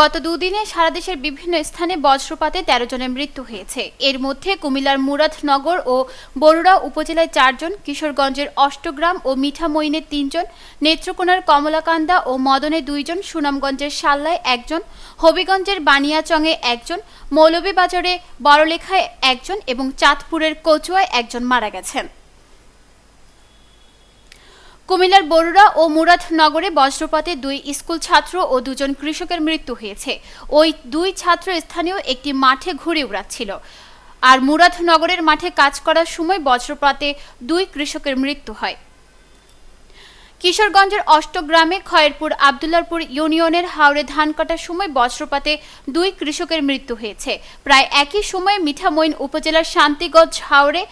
গত দুদিনে সারা দেশের বিভিন্ন স্থানে বজ্রপাতে তেরো জনের মৃত্যু হয়েছে। এর মধ্যে কুমিল্লার মুরাদনগর ও বরুড়া উপজেলায় চারজন কিশোরগঞ্জের অষ্টগ্রাম ও মিঠামইনে তিনজন নেত্রকোনার কমলাকান্দা ও মদনে দুইজন সুনামগঞ্জের সাল্লায় একজন হবিগঞ্জের বানিয়াচংয়ে একজন মৌলভীবাজারে বড়লেখায় একজন এবং চাঁদপুরের কচুয়ায় একজন মারা গেছেন। কুমিল্লার বরুড়া ও মুরাদনগরে বজ্রপাতে দুই স্কুল ছাত্র ও দুজন কৃষকের মৃত্যু হয়েছে। ওই দুই ছাত্র স্থানীয় একটি মাঠে ঘুরে উড়াচ্ছিল। আর মুরাদনগরের মাঠে কাজ করার সময় বজ্রপাতে দুই কৃষকের মৃত্যু হয়। কিশোরগঞ্জের অষ্টগ্রামে খয়েরপুর আবদুল্লারপুর ইউনিয়নের হাওড়ে ধান কাটার সময় বজ্রপাতে দুই কৃষকের মৃত্যু হয়েছে। প্রায় একই সময়ে মিঠামইন উপজেলার শান্তিগঞ্জ হাওড়ে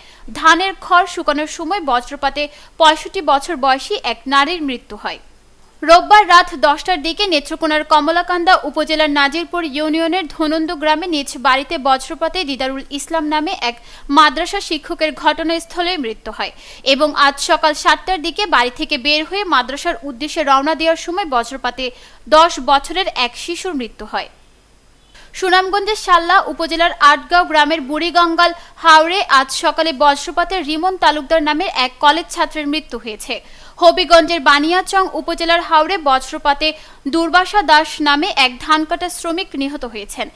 ধানের খড় শুকানোর সময় বজ্রপাতে পঁয়ষট্টি বছর বয়সী এক নারীর মৃত্যু হয়। রোববার রাত দশটার দিকে নেত্রকোনার কমলাকান্দা উপজেলার নাজিরপুর ইউনিয়নের ধনন্দ গ্রামে নিজ বাড়িতে বজ্রপাতে দিদারুল ইসলাম নামে এক মাদ্রাসা শিক্ষকের ঘটনাস্থলে মৃত্যু হয় এবং আজ সকাল সাতটার দিকে বাড়ি থেকে বের হয়ে মাদ্রাসার উদ্দেশ্যে রওনা দেওয়ার সময় বজ্রপাতে দশ বছরের এক শিশুর মৃত্যু হয়। সুনামগঞ্জের সাল্লা উপজেলার আটগাঁও গ্রামের বুড়িগঙ্গাল হাওড়ে আজ সকালে বজ্রপাতে রিমন তালুকদার নামের এক কলেজ ছাত্রের মৃত্যু হয়েছে। হবিগঞ্জের বানিয়াচং উপজেলার হাওড়ে বজ্রপাতে দুর্বাসা দাস নামে এক ধান কাটা শ্রমিক নিহত হয়েছেন।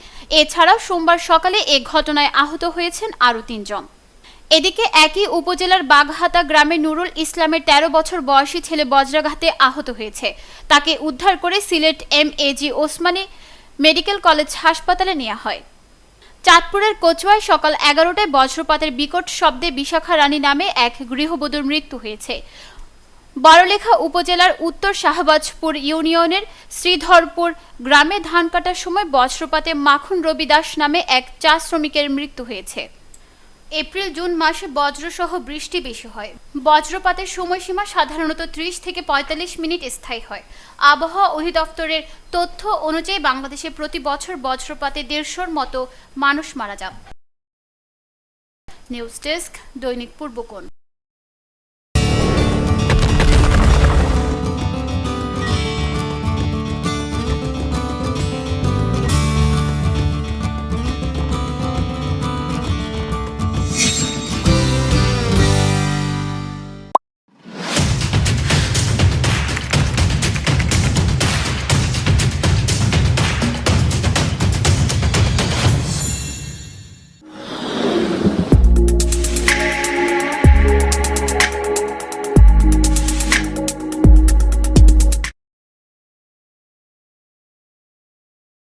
এছাড়াও সোমবার সকালে এ ঘটনায় আহত হয়েছেন আরও তিনজন। এদিকে একই উপজেলার বাঘহাতা গ্রামে নুরুল ইসলামের ১৩ বছর বয়সী ছেলে বজ্রাঘাতে আহত হয়েছে। তাকে উদ্ধার করে Sylhet M A G Osmani medical college হাসপাতালে নেওয়া হয়। চাঁদপুরের কচুয়ায় সকাল এগারোটায় বজ্রপাতের বিকট শব্দে বিশাখা রানী নামে এক গৃহবধূর মৃত্যু হয়েছে। বড়লেখা উপজেলার উত্তর শাহবাজপুর ইউনিয়নের শ্রীধরপুর গ্রামে ধান কাটার সময় বজ্রপাতে মাখন রবি দাস নামে এক চা শ্রমিকের মৃত্যু হয়েছে। এপ্রিল, জুন মাসে বজ্রসহ বৃষ্টি বেশি হয়। বজ্রপাতের সময়সীমা সাধারণত ত্রিশ থেকে পঁয়তাল্লিশ মিনিট স্থায়ী হয়। আবহাওয়া অধিদপ্তরের তথ্য অনুযায়ী বাংলাদেশে প্রতি বছর বজ্রপাতে দেড়শোর মতো মানুষ মারা যান। নিউজ ডেস্ক, দৈনিক পূর্বকোণ